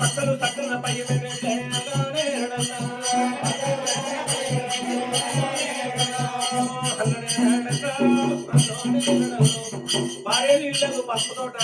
పక్కలు సకల పై భార్య ఇళ్ళకు పసుపు తోట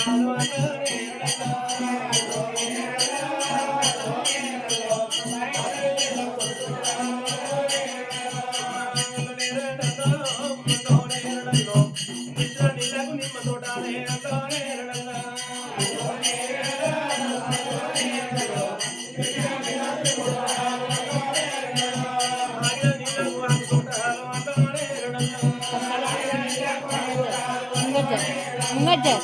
ముంగజ్జర్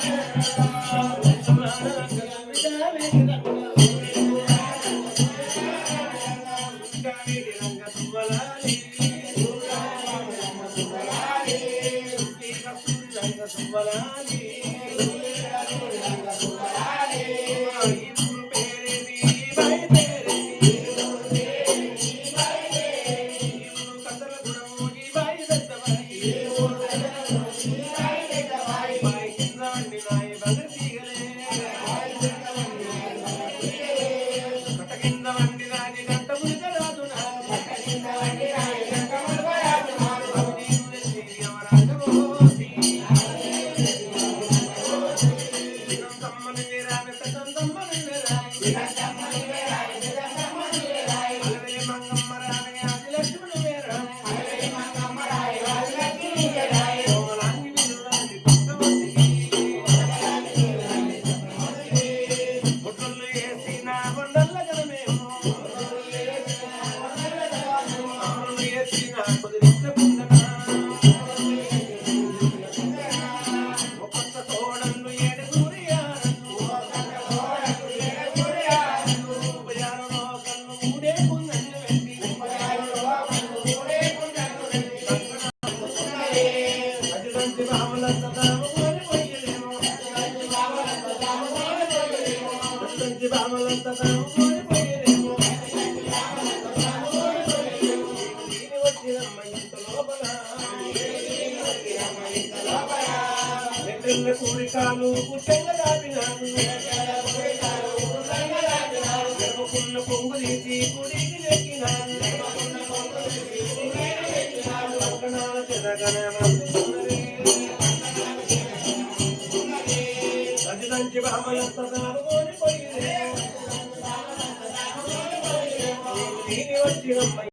சொல்லு దాపినాను. గర్భకున్న పొంగు తీసి కుడికి నెక్కినాను. పక్కనాల చెదగన మందున్నది. రజనంచి దీని వచ్చినమ్మ